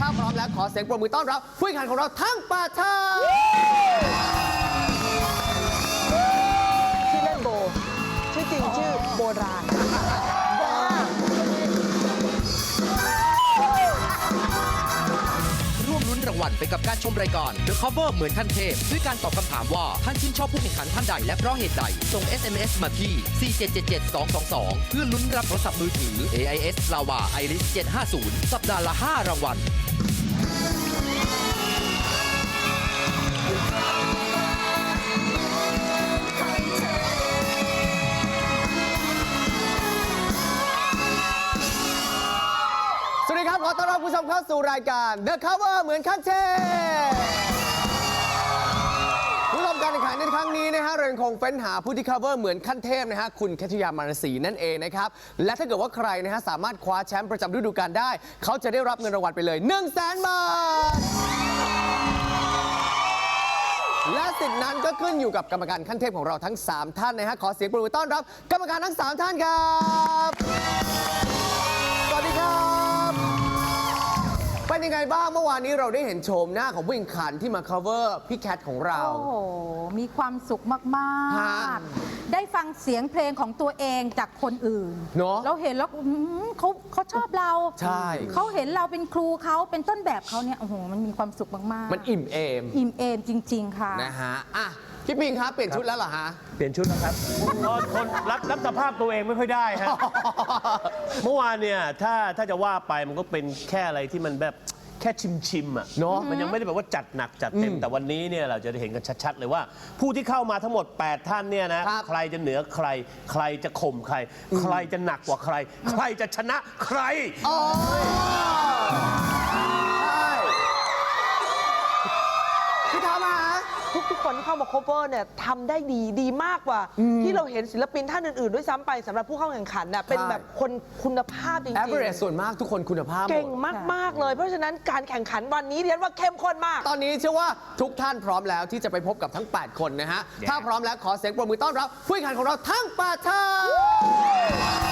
ถ้าพร้อมแล้วขอเสียงปรบมือต้อนรับผู้แข่งขันของเราทั้งป่าชานชื่อเล่นโบ ชื่อจริงชื่อโบราณ นรางวัลไปกับการชมรายการ The Cover เหมือนขั้นเทพ ด้วยการตอบคำถามว่าท่านชื่นชอบผู้แข่งขันท่านใดและเพราะเหตุใด ส่ง SMS มาที่ 4777222 เพื่อลุ้นรับโทรศัพท์มือถือ AIS Lava Iris 750 สัปดาห์ละ 5 รางวัล ขอต้อนรับผู้ชมเข้าสู่รายการ The Cover เหมือนขั้นเทพผู้ชมการแข่งขันในครั้งนี้นะฮะเรายังคงเฟ้นหาผู้ที่ cover เหมือนขั้นเทพนะฮะคุณแคทยามานสีนั่นเองนะครับ และถ้าเกิดว่าใครนะฮะสามารถคว้าแชมป์ประจำฤดูกาลได้ เขาจะได้รับเงินรางวัลไปเลย 1 0 0 0 0แสนบาท และสิทธินั้นก็ขึ้นอยู่กับกรรมการขั้นเทพของเราทั้ง 3 ท่านนะฮะขอเสียงปรบมือต้อนรับ กรรมการทั้ง 3 ท่านครับ เป็นยังไงบ้างเมื่อวานนี้เราได้เห็นโฉมหน้าของผู้แข่งขันที่มา cover พี่แคทของเรา โอ้โห มีความสุขมาก ฮะๆ ได้ฟังเสียงเพลงของตัวเองจากคนอื่นเนอะเราเห็นแล้วอืมเขาเขาชอบเราใช่ เขาเห็นเราเป็นครูเขาเป็นต้นแบบเขาเนี่ย โอ้โห มันมีความสุขมากๆ มันอิ่มเอม อิ่มเอมจริง ๆ ค่ะ นะฮะอะพี่ปิงครับเปลี่ยนชุดแล้วเหรอฮะ เปลี่ยนชุดแล้วครับทนทนรับรับสภาพตัวเองไม่ค่อยได้ฮะ เมื่อวานเนี่ยถ้าถ้าจะว่าไปมันก็เป็นแค่อะไรที่มันแบบแค่ชิมชิมๆอะเนอะมันยังไม่ได้แบบว่าจัดหนักจัดเต็มอืมแต่วันนี้เนี่ยเราจะได้เห็นกันชัด ๆ เลยว่า ผู้ที่เข้ามาทั้งหมด 8 ท่านเนี่ยนะครับ ใครจะเหนือใคร ใครจะข่มใคร ใครจะหนักกว่าใคร ใครจะชนะใครโอ้ คนที่เข้ามา cover เนี่ยทำได้ดีดีมากกว่า ที่เราเห็นศิลปินท่านอื่นๆ ด้วยซ้ำไปสำหรับผู้เข้าแข่งขันน่ะเป็นใช่แบบคนคุณภาพจริง average ส่วนมากทุกคนคุณภาพหมๆเก่งดมาก ๆ เลย เพราะฉะนั้นการแข่งขันวันนี้เรียนว่าเข้มข้นมาก ตอนนี้เชื่อว่าทุกท่านพร้อมแล้วที่จะไปพบกับทั้ง 8 คนนะฮะ ถ้าพร้อมแล้วขอเสียงปรบมือต้อนรับผู้แข่งขันของเราทั้ง 8 ท่าน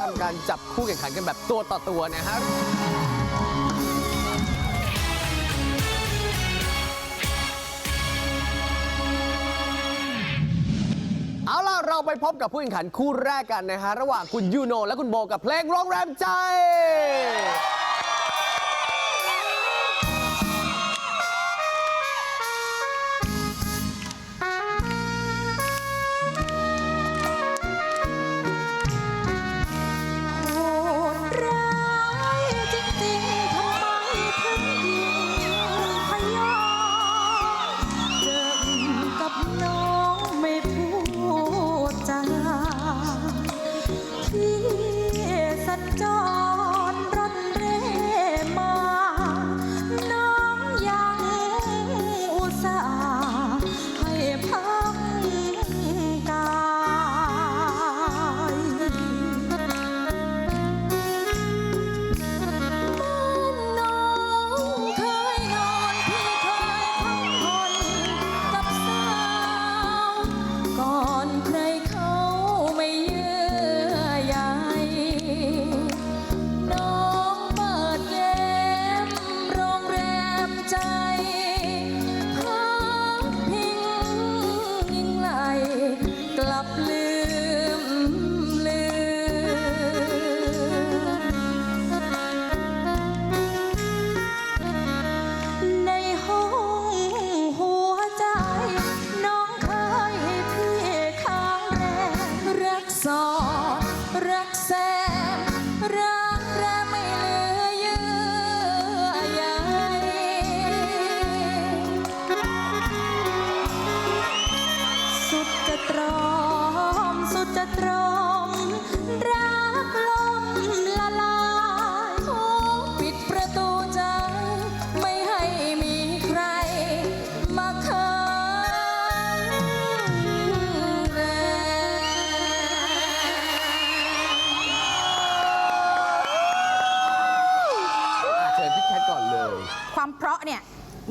ป้ายและทำการจับคู่แข่งขันกันแบบตัวต่อตัวนะครับเอาล่ะ เราไปพบกับผู้แข่งขันคู่แรกกันนะฮะ ระหว่างคุณยูโนและคุณโบกับเพลงโรงแรมใจ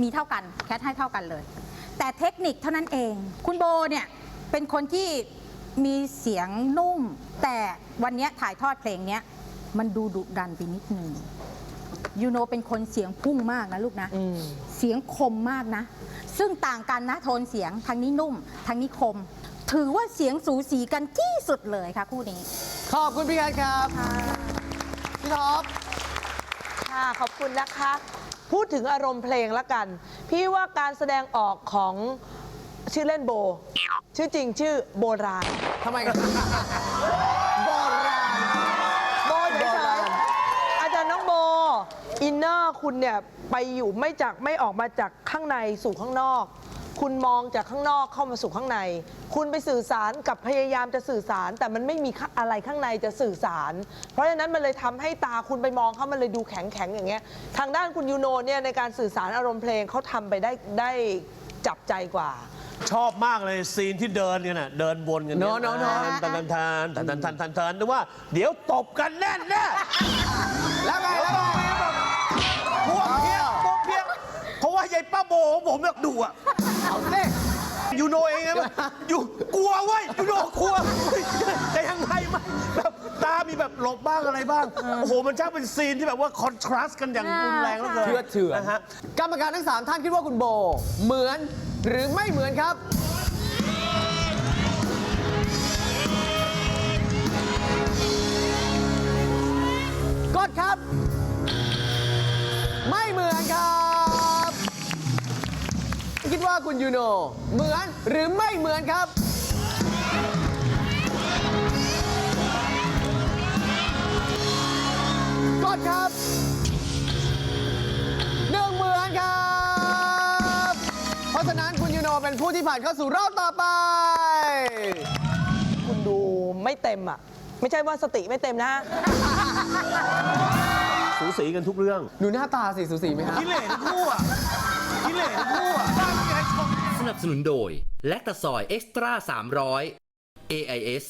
มีเท่ากันแคทให้เท่ากันเลย แต่เทคนิคเท่านั้นเอง คุณโบเนี่ยเป็นคนที่มีเสียงนุ่ม แต่วันเนี้ยถ่ายทอดเพลงเนี้ยมันดูดุดันไปนิดนึงยูโนเป็นคนเสียงพุ่งมากนะลูกนะอืมเสียงคมมากนะ ซึ่งต่างกันนะโทนเสียงทางนี้นุ่มทางนี้คม ถือว่าเสียงสูสีกันที่สุดเลยค่ะคู่นี้ ขอบคุณพี่แคทครับ พี่ท็อป ค่ะ ขอบคุณนะคะ พูดถึงอารมณ์เพลงละกัน พี่ว่าการแสดงออกของชื่อเล่นโบ ชื่อจริงชื่อโบราณทำไมกันโบราณโบเฉยๆอาจารย์น้องโบ อินเนอร์คุณเนี่ยไปอยู่ไม่จากไม่ออกมาจากข้างในสู่ข้างนอก คุณมองจากข้างนอกเข้ามาสู่ข้างใน คุณไปสื่อสารกับพยายามจะสื่อสาร แต่มันไม่มีอะไรข้างในจะสื่อสาร เพราะฉะนั้นมันเลยทำให้ตาคุณไปมองเขามันเลยดูแข็งแข็งๆอย่างเงี้ย ทางด้านคุณยูโนเนี่ยในการสื่อสารอารมณ์เพลงเขาทำไปได้ได้จับใจกว่าชอบมากเลยซีนที่เดินกันน่ะเดินวนกันเนอะเนอะเนอะทันทันทันทันทันทันทันทันนึกว่า เดี๋ยวตบกันแน่แน่แล้วไงแล้วไงพวกเพี้ยพวกเพี้ยเพราะว่ายายป้าโบของผมแบบดุอะ เอาสิยูโนเองไงแบบอยู่กลัวเว้ยยูโนกลัวแต่ยังไงมันแบบตามีแบบหลบบ้างอะไรบ้าง โอ้โห มันช่างเป็นซีนที่แบบว่าคอนทราสต์กันอย่างรุนแรงเหลือเกินเชื่อเถื่อนนะฮะ กรรมการทั้ง 3 ท่านคิดว่าคุณโบ เหมือนหรือไม่เหมือนครับ คิดว่าคุณยูโน เหมือนหรือไม่เหมือนครับ กดครับหนึ่งเหมือนครับ เพราะฉะนั้นคุณยูโนเป็นผู้ที่ผ่านเข้าสู่รอบต่อไป คุณดูไม่เต็มอะ ไม่ใช่ว่าสติไม่เต็มนะ สูสีกันทุกเรื่อง ดูหน้าตาสิสูสีไหมฮะกิเลสทั้งคู่อะกิเลสทั้งคู่อะ สนับสนุนโดย แลคตาซอยเอ็กซ์ตร้า300 AIS